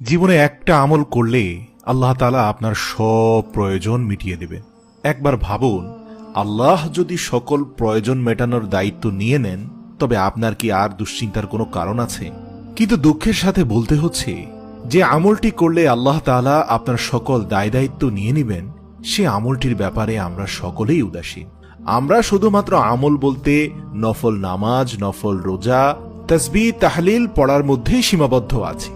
জীবনে একটা আমল করলে আল্লাহ তালা আপনার সব প্রয়োজন মিটিয়ে দেবে একবার ভাবুন, আল্লাহ যদি সকল প্রয়োজন মেটানোর দায়িত্ব নিয়ে নেন, তবে আপনার কি আর দুশ্চিন্তার কোনো কারণ আছে? কিন্তু দুঃখের সাথে বলতে হচ্ছে, যে আমলটি করলে আল্লাহ তাআলা আপনার সকল দায় দায়িত্ব নিয়ে নেবেন, সে আমলটির ব্যাপারে আমরা সকলেই উদাসীন। আমরা শুধুমাত্র আমল বলতে নফল নামাজ, নফল রোজা তসবি তাহলিল পড়ার মধ্যেই সীমাবদ্ধ আছি।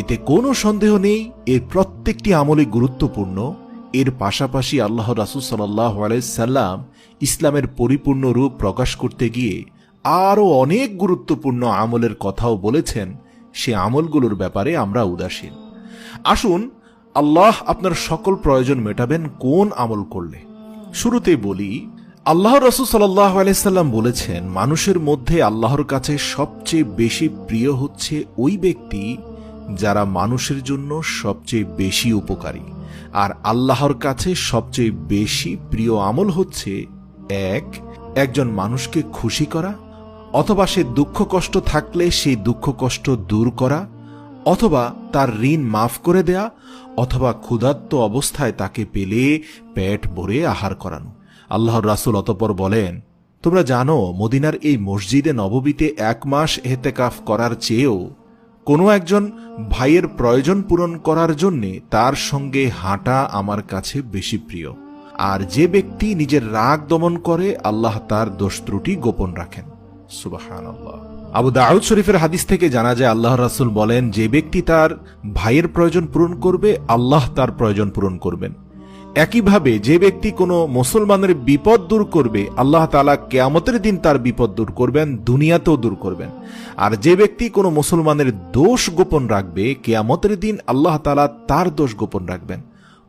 এতে কোনো সন্দেহ নেই, এর প্রত্যেকটি আমলই গুরুত্বপূর্ণ। এর পাশাপাশি আল্লাহ রাসুল সাল্লাহ সাল্লাম ইসলামের পরিপূর্ণ রূপ প্রকাশ করতে গিয়ে আরও অনেক গুরুত্বপূর্ণ আমলের কথাও বলেছেন। সে আমলগুলোর ব্যাপারে আমরা উদাসীন। আসুন, আল্লাহ আপনার সকল প্রয়োজন মেটাবেন কোন আমল করলে। শুরুতে বলি, আল্লাহ রসুল সাল্লাহ আলাইসাল্লাম বলেছেন, মানুষের মধ্যে আল্লাহর কাছে সবচেয়ে বেশি প্রিয় হচ্ছে ওই ব্যক্তি যারা মানুষের জন্য সবচেয়ে বেশি উপকারী। আর আল্লাহর কাছে সবচেয়ে বেশি প্রিয় আমল হচ্ছে, এক, একজন মানুষকে খুশি করা, অথবা সে দুঃখ কষ্ট থাকলে সেই দুঃখ কষ্ট দূর করা, অথবা তার ঋণ মাফ করে দেয়া, অথবা ক্ষুধার্ত অবস্থায় তাকে পেলে পেট ভরে আহার করানো। আল্লাহর রাসুল অতপর বলেন, তোমরা জানো, মদিনার এই মসজিদে নববীতে এক মাস এহতেকাফ করার চেয়েও কোনো একজন ভাইয়ের প্রয়োজন পূরণ করার জন্যে তার সঙ্গে হাঁটা আমার কাছে বেশি প্রিয়। আর যে ব্যক্তি নিজের রাগ দমন করে, আল্লাহ তার দোষ ত্রুটি গোপন রাখেন। আল্লাহ আবু দাউদ শরীফের হাদিস থেকে জানা যায়, আল্লাহ রাসুল বলেন, যে ব্যক্তি তার ভাইয়ের প্রয়োজন পূরণ করবে, আল্লাহ তার প্রয়োজন পূরণ করবেন। একইভাবে যে ব্যক্তি কোনো মুসলমানের বিপদ দূর করবে, আল্লাহ তালা কেয়ামতের দিন তার বিপদ দূর করবেন, দুনিয়াতেও দূর করবেন। আর যে ব্যক্তি কোনো মুসলমানের দোষ গোপন রাখবে, কেয়ামতের দিন আল্লাহ তালা তার দোষ গোপন রাখবেন।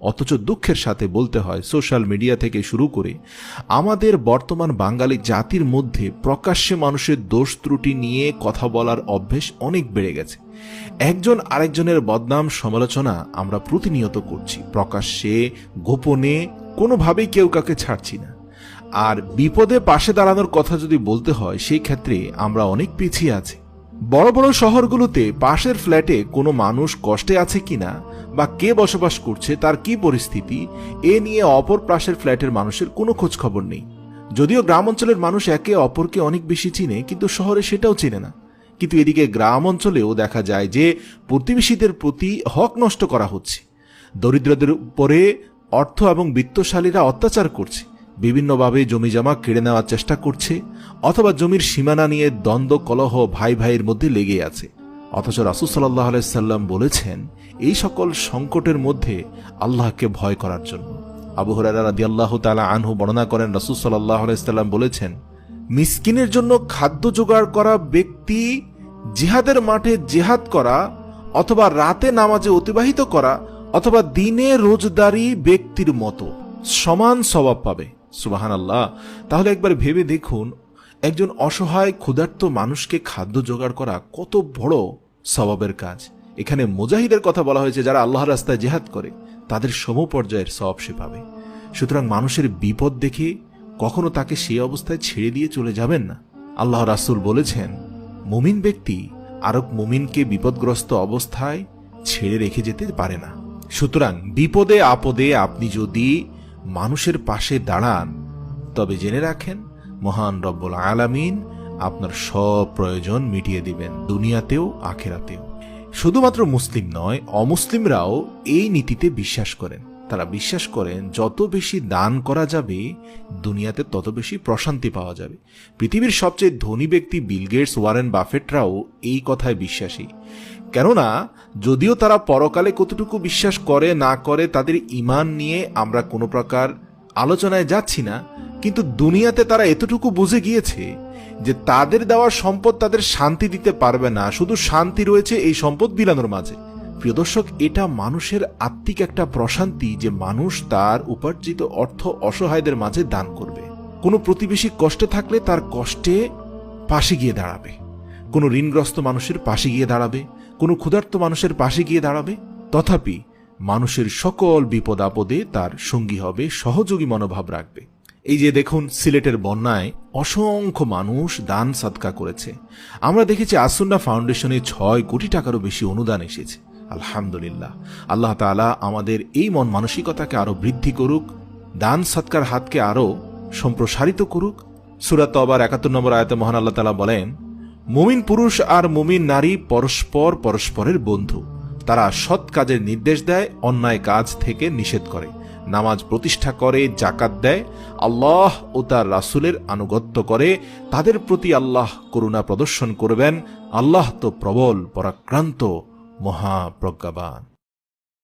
অথচ দুঃখের সাথে বলতে হয় সোশ্যাল মিডিয়া থেকে শুরু করে আমাদের বর্তমান বাঙালি জাতির মধ্যে প্রকাশ্যে মানুষের দোষ ত্রুটি নিয়ে কথা বলার অভ্যেস অনেক বেড়ে গেছে। একজন আরেকজনের বদনাম সমালোচনা আমরা প্রতিনিয়ত করছি, প্রকাশ্যে, গোপনে, কোনোভাবেই কেউ কাউকে ছাড়ছি না। আর বিপদে পাশে দাঁড়ানোর কথা যদি বলতে হয়, সেই ক্ষেত্রে আমরা অনেক পিছিয়ে আছি। বড় বড় শহরগুলোতে পাশের ফ্ল্যাটে কোনো মানুষ কষ্টে আছে কিনা বা কে বসবাস করছে, তার কি পরিস্থিতি, এ নিয়ে অপর পাশের ফ্ল্যাটের মানুষের কোনো খোঁজ খবর নেই। যদিও গ্রাম অঞ্চলের মানুষ একে অপরকে অনেক বেশি চিনে, কিন্তু শহরে সেটাও চিনে না। কিন্তু এদিকে গ্রাম অঞ্চলেও দেখা যায় যে প্রতিবেশীদের প্রতি হক নষ্ট করা হচ্ছে। দরিদ্রদের উপরে অর্থ এবং বিত্তশালীরা অত্যাচার করছে। বিভিন্নভাবে জমি জমা কেড়ে নেওয়ার চেষ্টা করছে, অথবা জমির সীমানা নিয়ে দ্বন্দ্ব, কলহ ভাই ভাইয়ের মধ্যে লেগে আছে। অথচ রাসুল সাল্লাহ আলাইসাল্লাম বলেছেন, এই সকল সংকটের মধ্যে আল্লাহকে ভয় করার জন্য। আবু হরারা রাদি আল্লাহ তালা আনহু বর্ণনা করেন, রাসুল সাল্লাহ আলাইসাল্লাম বলেছেন, মিসকিনের জন্য খাদ্য জোগাড় করা ব্যক্তি জিহাদের মাঠে জেহাদ করা, অথবা রাতে নামাজে অতিবাহিত করা, অথবা দিনে রোজদারি ব্যক্তির মতো সমান স্বভাব পাবে। সুবাহান আল্লাহ তাহলে একবার ভেবে দেখুন, একজন অসহায়, ক্ষুধার্ত মানুষকে খাদ্য জোগাড় করা কত বড় স্বভাবের কাজ। এখানে মুজাহিদের কথা বলা হয়েছে, যারা আল্লাহর রাস্তায় জেহাদ করে, তাদের সমপর্যায়ের স্বভাব সে পাবে। সুতরাং মানুষের বিপদ দেখে কখনো তাকে সেই অবস্থায় ছেড়ে দিয়ে চলে যাবেন না। আল্লাহ রাসুল বলেছেন, মুমিন ব্যক্তি আরক মুমিনকে বিপদগ্রস্ত অবস্থায় ছেড়ে রেখে যেতে পারে না। সুতরাং বিপদে আপদে আপনি যদি মানুষের পাশে দাঁড়ান। তবে জেনে রাখেন, মহান রব্বুল আলামিন আপনার সব প্রয়োজন মিটিয়ে দিবেন দুনিয়াতেও, আখেরাতেও। শুধুমাত্র মুসলিম নয়, অমুসলিমরাও এই নীতিতে বিশ্বাস করেন। তারা বিশ্বাস করেন, যত বেশি দান করা যাবে, দুনিয়াতে তত বেশি প্রশান্তি পাওয়া যাবে। পৃথিবীর সবচেয়ে ধনী ব্যক্তি বিল গেটস, ওয়ারেন বাফেটরাও এই কথায় বিশ্বাসী। কেননা, যদিও তারা পরকালে কতটুকু বিশ্বাস করে, না করে, তাদের ইমান নিয়ে আমরা কোনো প্রকার আলোচনায় যাচ্ছি না, কিন্তু দুনিয়াতে তারা এতটুকু বুঝে গিয়েছে যে তাদের দেওয়া সম্পদ তাদের শান্তি দিতে পারবে না। শুধু শান্তি রয়েছে এই সম্পদ বিলানোর মাঝে। প্রিয় দর্শক, এটা মানুষের আত্মিক একটা প্রশান্তি যে মানুষ তার উপার্জিত অর্থ অসহায়দের মাঝে দান করবে। কোনো প্রতিবেশী কষ্টে থাকলে তার কষ্টে পাশে গিয়ে দাঁড়াবে। কোনো ঋণগ্রস্ত মানুষের পাশে গিয়ে দাঁড়াবে। কোনো ক্ষুধার্ত মানুষের পাশে গিয়ে দাঁড়াবে। তথাপি মানুষের সকল বিপদ আপদে তার সঙ্গী হবে, সহযোগী মনোভাব রাখবে। এই যে দেখুন, সিলেটের বন্যায় অসংখ্য মানুষ দান সাদকা করেছে। আমরা দেখেছি আসুন্না ফাউন্ডেশনে ছয় কোটি টাকারও বেশি অনুদান এসেছে। আলহামদুলিল্লাহ। আল্লাহ তাআলা আমাদের এই মন মানসিকতাকে আরও বৃদ্ধি করুক, দান সৎকার হাতকে আরও সম্প্রসারিত করুক। সুরাত আবার একাত্তর নম্বর আয়তে মহান আল্লাহ তালা বলেন, মুমিন পুরুষ আর মুমিন নারী পরস্পর পরস্পরের বন্ধু। তারা সৎ কাজের নির্দেশ দেয়, অন্যায় কাজ থেকে নিষেধ করে। নামাজ প্রতিষ্ঠা করে জাকাত দেয়, আল্লাহ ও তার রাসূলের আনুগত্য করে। তাদের প্রতি আল্লাহ করুণা প্রদর্শন করবেন, আল্লাহ তো প্রবল, পরাক্রান্ত। মহাপ্রজ্ঞাবান।